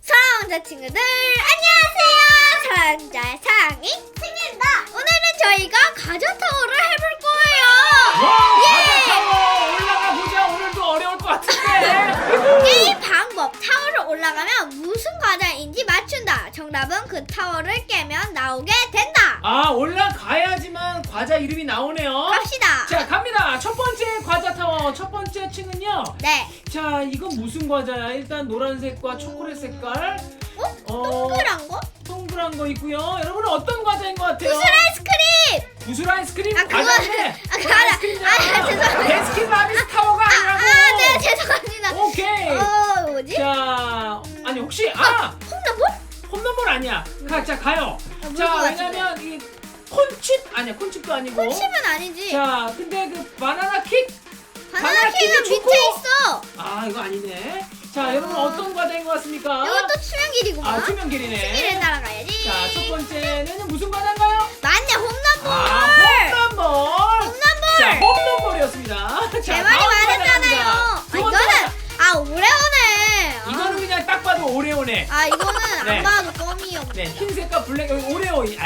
사랑자 친구들 안녕하세요. 사랑자의 사랑이 승입니다. 오늘은 저희가 가전타워를 해볼 거예요. 와, 예! 바다 타워 올라가 보자. 오늘도 어려울 것 같은데. 게임 방법 타워를 올라가면 무슨 과자인지 맞춘다. 정답은 그 타워를 깨면 나오게 된다. 아, 올라가야지만 과자 이름이 나오네요. 갑시다. 자, 갑니다. 첫 번째 과자 타워. 첫 번째 층은요. 네. 자, 이건 무슨 과자야? 일단 노란색과 초콜릿 색깔. 어? 어, 동그란 거? 동그란 거 있고요. 여러분은 어떤 과자인 것 같아요? 구슬 아이스크림. 구슬 아이스크림 아, 그거- 과자인데. 아, 그거 알아. 아, 죄송합니다. 베스킨 라빈스 타워가 아, 아니라고. 아, 네, 죄송합니다. 오케이. 어, 뭐지? 자, 아니 혹시 아 홈런볼? 홈런볼 아니야. 가, 자 가요. 아, 자 같은데. 왜냐면 이 콘칩 아니야 콘칩도 아니고. 콘칩은 아니지. 자 근데 그 바나나 킥. 바나나 바나나 킥은 밑에. 있어. 아 이거 아니네. 자 여러분 어떤 과자인 것 같습니까? 이것도 수영길이구만. 아 투명길이네. 길에 따라가야지. 자 첫 번째는 무슨 과자인가요? 맞네, 홈런볼. 아 홈런볼. 홈런볼. 자 홈런볼이었습니다. 제 자, 말이 말했잖아요. 아, 이거는 과자. 아 오레오네. 아, 이거는 그냥 딱 봐도 오레오네. 아 이거는 네. 안 봐도 껌이요. 네, 흰색과 블랙 여기 오레오. 에이,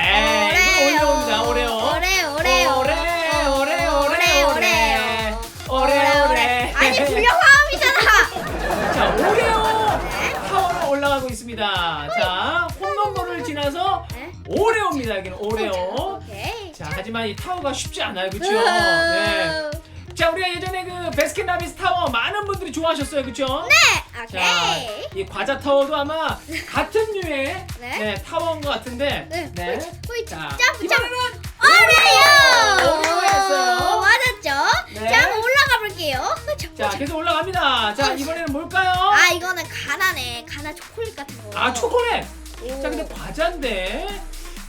오레오입니다. 오레오. 오레오 오레오 오레, 오레, 오레, 오레. 오레, 오레. 아니 불량 화음이잖아. 자, 오레오 네. 타워로 올라가고 있습니다. 자, 홈런볼을 지나서 네. 오레오입니다. 여기는 오레오. 오케이. 자, 하지만 이 타워가 쉽지 않아요. 그렇죠? 네. 자, 우리가 예전에 그 베스킨라빈스 타워 많은 분들이 좋아하셨어요. 그렇죠? 네. 자, 오케이. 이 과자 타워도 아마 같은 류의 네. 네, 타워인 것 같은데. 네. 호이 자, 점프. 이번에는 오레오. 오레오였어요. 맞았죠? 네. 자 한번 올라가 볼게요. 자, 계속 올라갑니다. 자, 이번에는 뭘까요? 아 이거는 가나네. 가나 초콜릿 같은 거. 아, 초콜릿. 오. 자, 근데 과자인데.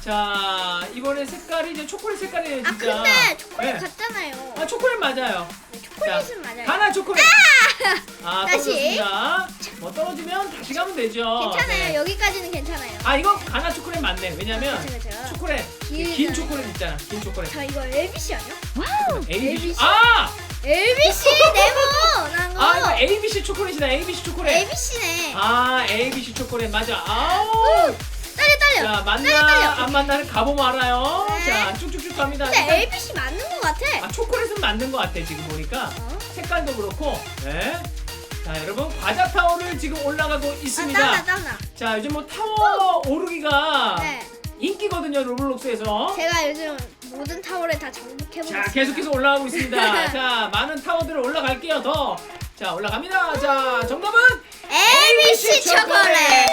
자, 이번에 색깔이 이제 초콜릿 색깔이에요, 아 진짜. 근데 초콜릿 네. 같잖아요. 아, 초콜릿 맞아요. 네, 초콜릿은 맞아요. 가나 초콜릿. 아, 다시. 떨어졌습니다. 뭐 떨어지면 다시 가면 되죠. 괜찮아요. 네. 여기까지는 괜찮아요. 아, 이거 가나 초콜릿 맞네. 왜냐면 그쵸 그쵸. 초콜릿 길잖아요. 긴 초콜릿 있잖아. 긴 초콜릿. 저 이거 LBC 아니야? ABC. LBC. 아! LBC 네모 난 거. 아, 이거 ABC 초콜릿이다. ABC 초콜릿. LBC네. 아, ABC 초콜릿 맞아. 아우. 떨려 떨려. 자. 만나 안 만나는 가보면 알아요. 네. 자, 쭉쭉쭉 갑니다. 근데 일단- LBC 맞는 거 같아. 아, 초콜릿은 맞는 것 같아 지금 보니까 어? 색깔도 그렇고. 네. 자, 여러분 과자 타워를 지금 올라가고 아 있습니다. 땀나 땀나. 자, 요즘 뭐 타워 오르기가 네. 인기거든요 로블록스에서. 제가 요즘 모든 타워를 다 정복해보겠습니다. 자, 계속해서 올라가고 있습니다. 자, 많은 타워들을 올라갈게요. 더. 자, 올라갑니다. 자, 정답은 LBC 초콜릿.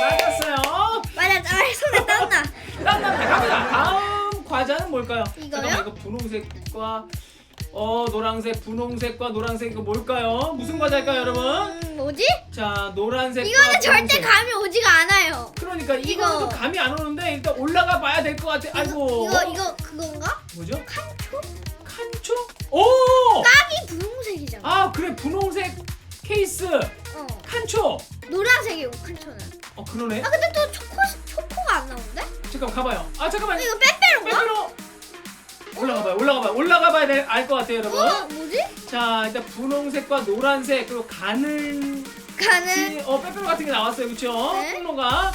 맞았어요. 맞아, 아 손에 땀나. 땀납니다. 갑니다. 다음 과자는 뭘까요? 이거요? 잠깐만, 이거 분홍색과 어 노란색, 분홍색과 노란색 이거 뭘까요? 무슨 과자일까요, 여러분? 음, 뭐지? 자, 노란색과 이거는 절대. 감이 오지가 않아요. 그러니까 이거. 이거는 좀 감이 안 오는데 일단 올라가 봐야 될 것 같아. 아이고. 이거 이거 그건가? 뭐죠? 칸초? 칸초? 오! 깍이 분홍색이잖아. 아, 그래. 분홍색 케이스. 어. 칸초. 노란색이고 칸초는. 어, 그러네. 아 근데 또 초코 초코가 안 나오는데? 잠깐 가봐요. 아, 잠깐만. 이거 빼빼로인가? 빼빼로. 올라가 봐야 될알것 같아요, 여러분. 어 뭐지? 자, 일단 분홍색과 노란색 그리고 가는 가는 어 빼빼로 같은 게 나왔어요, 그렇죠? 네. 통로가.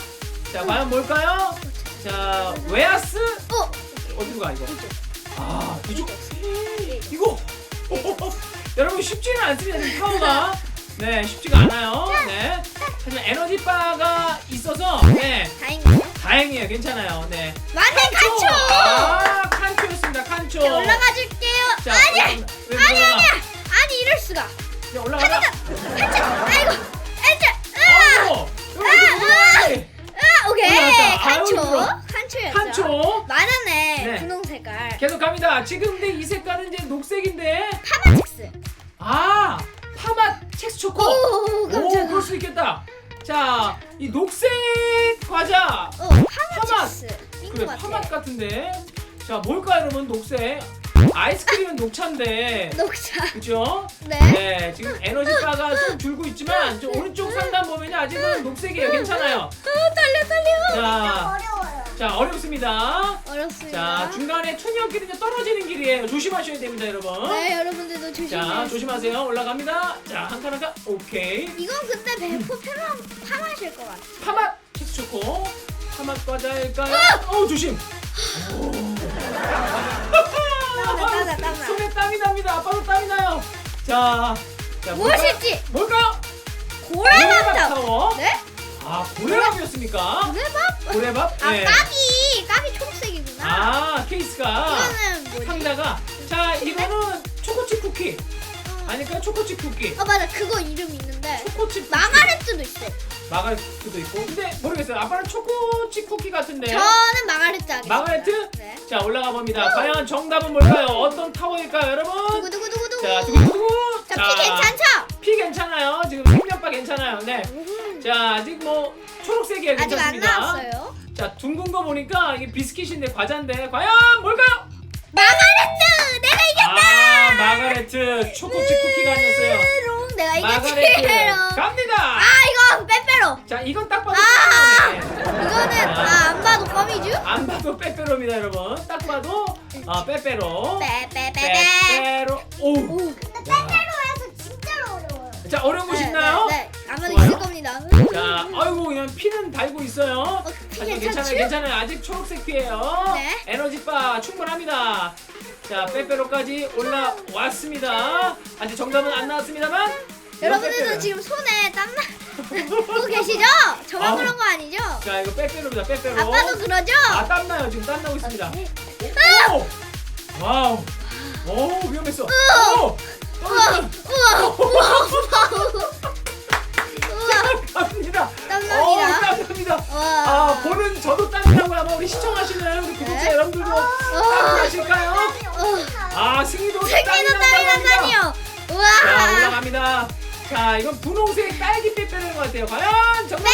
자, 과연 뭘까요? 자, 웨아스 어 어디로 가 이거? 아, 이쪽. 이쪽. 이거. 여러분 쉽지는 않습니다, 지금 타워가. 네, 쉽지가 않아요. 네. 하지만 에너지 바가 있어서 네, 다행이네요. 다행이에요, 괜찮아요. 네. 맞네 칸초. 아, 칸초였습니다, 칸초. 자, 올라가 수가. 자, 올라가자. 하자 아이고 하자. 으아 아이고, 여기. 으아 오케이 올라갔다. 아유, 칸초 힘들어. 칸초였죠. 칸초. 많았네 네. 분홍 색깔. 계속 갑니다. 지금 근데 이 색깔은 이제 녹색인데. 파마첵스. 아, 파맛 첵스 초코. 오 오, 깜짝아. 그럴 수 있겠다. 자, 이 녹색 과자. 어 파맛. 파마첵스. 그래, 같아. 파맛 같은데. 자, 뭘까 여러분? 녹색. 아이스크림은 녹차인데. 녹차. 그죠? 네. 네, 지금 에너지 바가 좀 줄고 있지만 저 오른쪽 상단 보면 아직은 녹색이에요. 괜찮아요. 어 떨려 떨려. 자, 어려워요. 자 어렵습니다. 어렵습니다. 자 중간에 툰이었기는요 떨어지는 길이에요. 조심하셔야 됩니다, 여러분. 네 여러분들도 조심해. 자 조심하세요. 올라갑니다. 자 한 칸 한 칸. 오케이. 이건 근데 배포 파마 파마실 것 같아. 파맛 텍스 좋고 파맛 과자일까요? 어 조심. 오. 땀나, 땀나. 손에 땀이 납니다. 아빠도 땀이 나요. 자, 자? 무엇일지 뭘까요? 고래밥 타워. 타워. 네? 아 고래밥이었습니까? 고래밥? 고래밥? 아 네. 까비 까비 초록색이구나. 아 케이스가 이거는 뭐지? 상자가 자 이거는 초코칩 쿠키 아닐까요? 초코칩 쿠키. 어 맞아 그거 이름 있는데 초코칩 쿠키. 마가렛도 있어. 마가렛도 있고. 근데 모르겠어요. 아빠는 초코칩 쿠키 같은데. 저는 마가렛 하겠습니다. 마가렛? 네. 자 올라가 봅니다. 과연 정답은 뭘까요? 어떤 타워일까요, 여러분? 두구 두구 두구 두구. 자 두구두구. 자, 피 괜찮죠? 피 괜찮아요. 지금 생명바 괜찮아요. 네. 음, 자 아직 뭐 초록색이에요. 아직 안 괜찮습니다. 나왔어요. 자 둥근 거 보니까 이게 비스킷인데 과자인데 과연 뭘까요? 마가렛 내가 이겼다. 아 마가레트 초코칩 쿠키가 아니었어요. 롱 내가 마가레트 이겼지롱. 갑니다. 아 이거 빼빼로. 자 이건 딱 봐도 아! 빼빼로네. 이거는 아 안 봐도 껌이죠? 안 봐도 빼빼로입니다 여러분. 딱 봐도 아 빼빼로. 빼빼빼빼. 빼빼로. 오. 오. 빼빼로에서 진짜로 어려워요. 자 어려운 거 싶나요? 네, 네. 아마도 좋아요. 있을 겁니다. 자 아이고 그냥 피는 달고 있어요. 어, 하지만 괜찮죠? 괜찮아요 괜찮아요 아직 초록색 피예요. 네. 에너지바 충분합니다. 자 빼빼로까지 올라왔습니다. 아직 정답은 안 나왔습니다만. 여러분들도. 지금 손에 땀나 고 계시죠? 저만 아우. 그런 거 아니죠? 자 이거 빼빼로입니다 빼빼로. 아빠도 그러죠? 아 땀나요 지금 땀나고 있습니다. 네. 오! 와우. 오 위험했어. 오! 우와, 떨어졌어. 우와, 우와, 우와, 우와, 땀납니다. 땀납니다. 오, 땀납니다. 우와. 아 보는 저도 땀이 나고요. 아마 우리 시청하시는 우리 구독자 네. 여러분들도 땀이 나실까요? 어, 아 승리도 승리도. 자 우와, 올라갑니다. 자 이건 분홍색 딸기 빼빼로인 것 같아요. 과연 정답?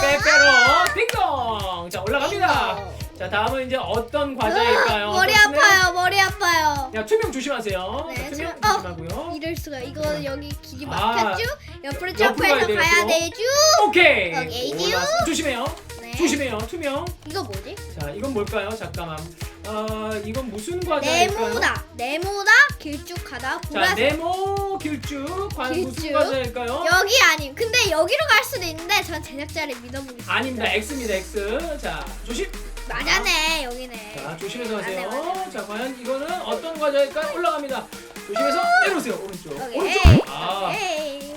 빼빼로. 빼빼로 띵동. 자 올라갑니다. 자 다음은 이제 어떤 과자일까요? 으아, 머리 어떤 스낵? 아파요, 머리 아파요. 야 투명 조심하세요. 네, 자, 투명 투명- 어. 조심하고요. 이럴 수가. 이거 여기 길이 아. 막혔죠? 옆으로 점프해서 가야 가야 되죠? 오케이. 오케이, 올라왔- 조심해요. 네. 조심해요. 투명. 이거 뭐지? 자 이건 뭘까요? 잠깐만. 어 이건 무슨 과자일까요? 네모다. 네모다. 길쭉하다. 자 보라색. 네모 길쭉 과연 무슨 길쭉? 과자일까요? 여기 아님. 근데 여기로 갈 수도 있는데 전 제작자를 믿어보겠습니다. 아닙니다. X입니다. X. 자 조심. 맞아네 여기네. 자 조심해서 맞네, 가세요. 맞네, 맞네. 자 과연 이거는 어떤 과자일까요? 올라갑니다. 조심해서 내려오세요. 오른쪽. 오케이. 오른쪽. 아. 오케이.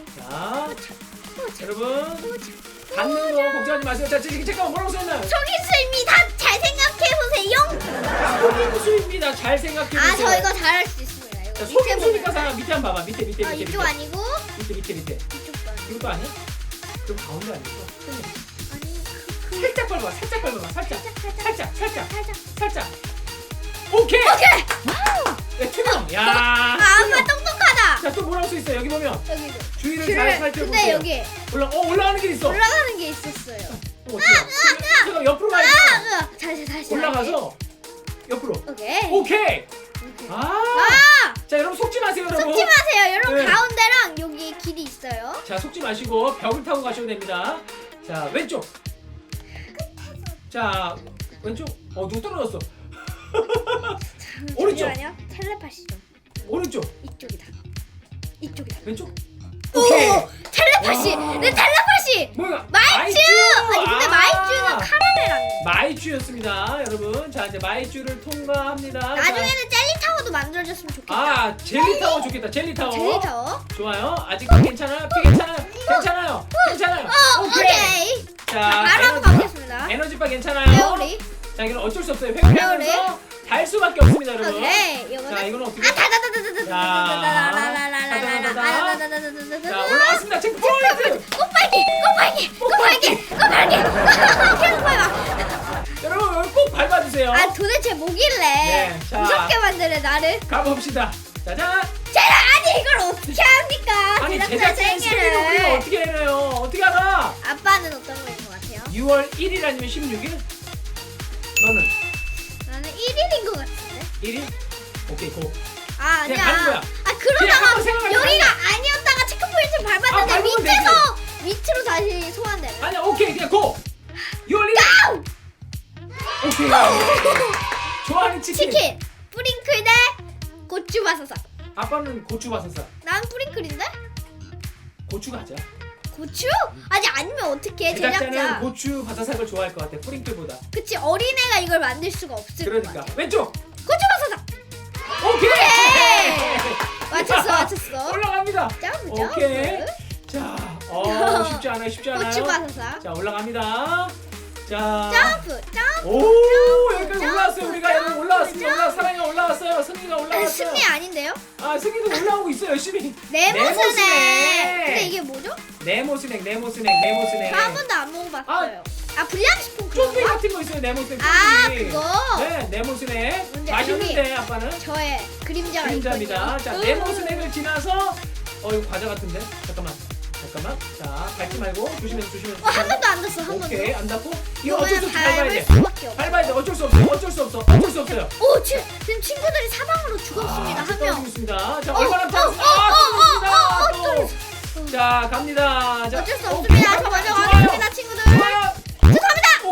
여러분. 닿는 거 걱정하지 마세요. 자 지금 잠깐만 뭐라고 써있나요? 송이수입니다. 속임수입니다. 잘 생각해 보세요. 아 저 이거 잘할 수 있습니다. 이거 자, 밑에 속임수니까 보면. 사람 밑에 한번 봐봐. 밑에 밑에 어, 밑에 이쪽 밑에 아니고 밑에 밑에 밑에. 아니고. 이것도 아니야? 그럼 가운데 아니고. 아니 그, 그 살짝 밟아. 살짝 밟아. 살짝. 살짝 살짝 살짝 살짝 살짝. 살짝. 오케이. 오케이. 네, 투명. 야. 아 아빠 똑똑하다. 자, 또 뭐라고 써 있어요? 여기 보면 여기도. 주위를 잘 살펴보세요. 여기 올라 어 올라가는 길 있어. 올라가는 게 있었어요. 어, 어떻게? 제가 옆으로 가야 돼. 아, 으아. 다시 다시. 올라가서 옆으로. 오케이. 오케이. 아. 아! 자, 여러분 속지 마세요, 여러분. 속지 마세요. 여러분 네. 가운데랑 여기 길이 있어요. 자, 속지 마시고 벽을 타고 가셔도 됩니다. 자, 왼쪽. 자, 왼쪽. 어, 누구 떨어졌어? 오른쪽. 잠시만요. 텔레파시 좀. 오른쪽. 이쪽이다. 이쪽이다. 왼쪽. 텔레파시. 와. 내 텔레파시. 뭐야? 마이쮸. 아니 근데 아. 마이쮸는 카라멜 마이쮸였습니다, 여러분. 자, 이제 마이쮸를 통과합니다. 자, 나중에는 젤리 타워도 만들어줬으면 좋겠다. 아, 젤리 타워 좋겠다. 젤리 타워. 젤리 타워. 좋아요. 아직 괜찮아요. 피 괜찮아요. 괜찮아요. 괜찮아요. 어, 오케이. 오케이. 자, 자, 바로 한번 에너지, 가보겠습니다. 에너지바 괜찮아요. 회오리. 자, 이건 어쩔 수 없어요. 회오리하면서 달 수밖에 없습니다, 여러분. 오케이. 자, 이거는 이거는 어떻게? 아 다다다다다다다다다다 자 올라왔습니다. 지금 포인트. 꽃발기, 꽃발기, 꽃발기, 꽃발기. 계속 밟아. 여러분 꼭 밟아주세요. 아 도대체 뭐길래 네, 무섭게 만드는 나를? 가봅시다. 짜잔. 제가 아니 이걸 어떻게 합니까? 아니 제작진 생일을. 어떻게 해요? 어떻게 하나? 아빠는 어떤 거인 것 같아요? 6월 1일 아니면 16일? 너는 나는 1일인 것 같은데. 1일? 오케이 고. 아 아니야. 가는 거야. 아 그러다가 여기가 밟았는데 밟으면 밑에서 밑으로 다시 소환되네. 아니야 오케이 그냥 고. 6월 1일. 오케이. 좋아하는 치킨. 치킨 뿌링클 대 고추 바사삭 아빠는 고추 바사사. 난 뿌링클인데? 고추 가자. 고추? 아니 아니면 어떻게 제작자는 제작자 고추 바사삭을 좋아할 것 같아. 뿌링클보다. 그치 어린애가 이걸 만들 수가 없을 것 그러니까 같아 왼쪽. 고추 바사삭 오케이. 맞췄어 맞췄어 올라갑니다. 점프 오케이. 점프 자, 어 쉽지 않아요. 쉽지 않아요. 고추 바사삭 자 올라갑니다. 자. 점프 점프 오 여기까지 점프, 올라왔어요. 우리가 점프, 여러분 올라왔습니다. 올라 사랑이 올라왔어요. 승리가 올라왔어요. 승리 아닌데요? 아 승리도 올라오고 있어요. 열심히. 네모스네. 근데 이게 뭐죠? 네모스낵, 네모스낵, 네모스낵. 저 한 번도 안 먹어봤어요 아, 불량 식품 그런 쪼삐 거? 같은 거 있어요. 네모스낵. 아. 그거 네, 네모스낵. 뭔지 맛있는데 아빠는 저의 그림자가 그림자입니다. 있거든요. 자, 으. 네모스낵을 지나서 어 이거 과자 같은데. 잠깐만. 잠깐만. 자, 밟지 말고 조심해서 조심해서. 어, 한 번도 안 닿았어 한 번도 오케이, 안 닿고. 이거 어쩔 수 이거는 없이 밟아야 밟을 돼. 수밖에 없어 밟아야 돼. 어쩔 수 없어요. 어쩔 수 없어. 어쩔 수 없어요. 오 지금, 지금 친구들이 사방으로 죽었습니다 아, 한명 있습니다. 자, 어, 얼마 남지 어. 어, 아, 어, 어, 어, 떨어졌습니다. 또. 자, 갑니다. 자, 어쩔 수 없습니다 저. 가겠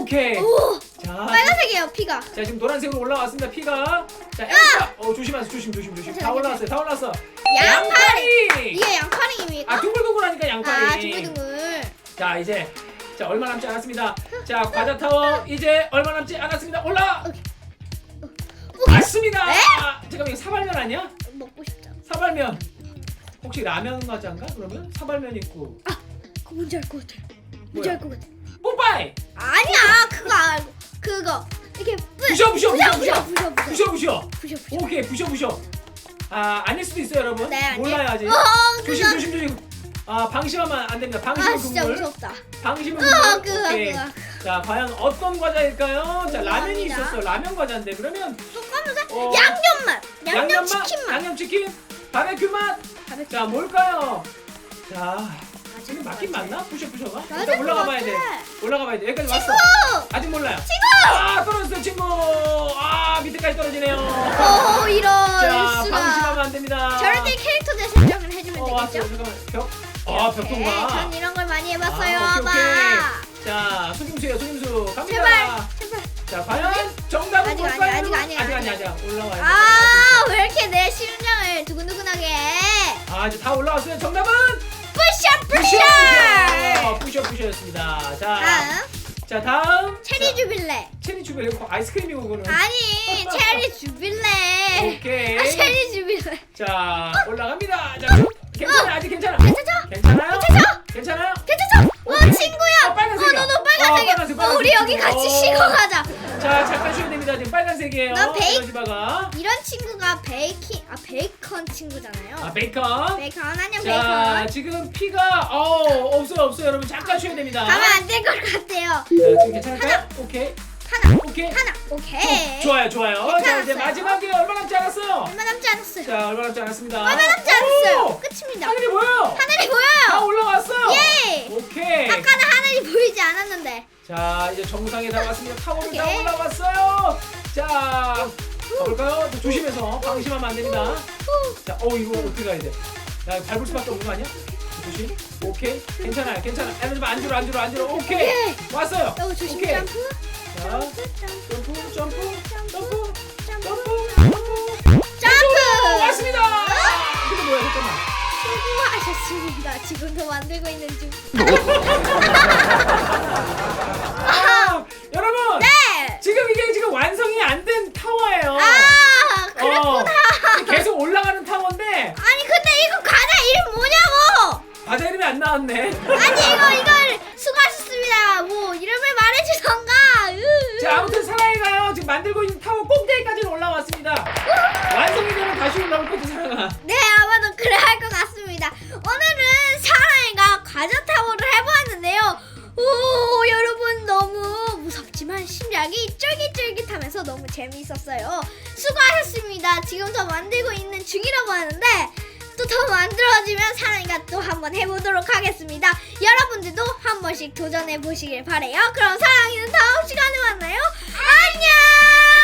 오케이. 오 자, 빨간색이에요 피가 자 지금 노란색으로 올라왔습니다. 피가. 자, 엘사. 어 조심하세요. 조심, 조심, 조심. 다 괜찮아, 올라왔어요. 다 올라왔어. 양파리 이게 양파링입니까? 아, 둥글둥글하니까 양파리. 아 둥글둥글 자, 이제 자 얼마 남지 않았습니다. 자, 과자 타워 이제 얼마 남지 않았습니다. 올라. 오케이. 맞습니다. 네? 아, 잠깐만 이거 사발면 아니야? 먹고 싶다 사발면. 혹시 라면 과자인가? 그러면 사발면 있고. 그거 뭔지 알 것 같아 뭔지 뭐야? 알 것 같아 뽀빠이. 아니야 그거 알고 그거 이렇게 뿌 부셔 부셔 부셔 부셔 부셔. 부셔 부셔 부셔 부셔. 부셔 오케이 부셔 부셔. 아 아닐 수도 있어요 여러분. 네, 아니. 몰라요 아직. 어 조심 그거 조심 조심. 아 방심하면 안 됩니다. 방심은 아 진짜 국물. 무섭다 방심은 어 국물. 그거 오케이. 그거 자 과연 어떤 과자일까요? 자 라면이 궁금합니다. 있었어. 라면 과자인데 그러면 또 검은색 어, 양념 맛 양념 양념 맛, 치킨 맛 양념 치킨, 바베큐 맛. 자 뭘까요? 자 지금 맞긴. 맞나? 부셔 부셔가? 일단 것 올라가 봐야 돼. 올라가 봐야 돼. 여기까지 왔어. 아직 몰라요. 친구 아 떨어졌어요 친구. 아 밑에까지 떨어지네요. 어 이런 자 수가 방심하면 안 됩니다. 저럴 때 캐릭터 대 설정을 해주면 어 왔어요. 되겠죠? 잠깐만 벽. 아 네, 벽통과. 전 이런 걸 많이 해봤어요 아, 오케이, 오케이. 자 속임수예요 속임수 갑니다. 제발 제발 자 과연 정답은 아직 뭘까요? 아니야, 아직 아니야, 아직 아니야 아직 아직 올라와요. 아 왜 이렇게 내 심장을 두근두근하게 해 아 이제 다 올라왔어요. 정답은 뿌셔 뿌셔 부셔 부셔 부셔였습니다. 자, 다음 자 다음 체리 자, 주빌레 체리 주빌레 이거 아이스크림이고 그거는. 아니 체리 주빌레 오케이. 아 체리 주빌레 자 올라갑니다. 자 쭉. 괜찮아 아직 괜찮아. 괜찮죠? 괜찮아요? 괜찮죠? 괜찮아요? 괜찮죠? 어 오케이. 친구야 어, 빨간색이야. 빨간색, 어, 우리 빨간색. 여기 같이 어. 쉬고 가자 자 잠깐 쉬어야 됩니다. 지금 빨간색이에요. 나 베이- 에너지바가. 이런 친구가 베이킹 아 베이컨 친구잖아요 아 베이컨. 베이컨 안녕 자 베이컨 지금 피가 어 없어요 없어요 여러분 잠깐 쉬어야 됩니다. 가면 안 될 것 같아요 자 지금 괜찮을까요? 오케이 하나 오케이. 하나 오케이 좋아요 좋아요. 자 이제 괜찮았어요. 마지막에 얼마 남지 않았어요? 얼마 남지 않았어요 자 얼마 남지 않았습니다. 얼마 남지 않았어요 오! 끝입니다 하늘이 보여요. 하늘이 다 보여요 올라왔어요. 예 오케이. 아까는 하늘이 보이지 않았는데 자 이제 정상에 다 왔습니다. 타워를 다 오케이. 올라왔어요. 자 가볼까요? 또 조심해서 방심하면 안 됩니다. 후. 자, 어 이거 어떻게 가야 돼? 야 밟을 수밖에 없는 거 아니야? 조심. 오케이. 괜찮아요. 괜찮아. 에너지 안주로 안주로 안주로. 오케이. 오케이. 왔어요. 어 조심 오케이. 점프 자, 점프, 점프, 점프, 점프, 점프. 점프! 맞습니다! 이거 뭐야, 잠깐만. 수고하셨습니다. 지금도 만들고 있는 중. 쫄깃쫄깃하면서 너무 재미있었어요. 수고하셨습니다. 지금 더 만들고 있는 중이라고 하는데 또 더 만들어지면 사랑이가 또 한번 해보도록 하겠습니다. 여러분들도 한 번씩 도전해 보시길 바래요. 그럼 사랑이는 다음 시간에 만나요. 안녕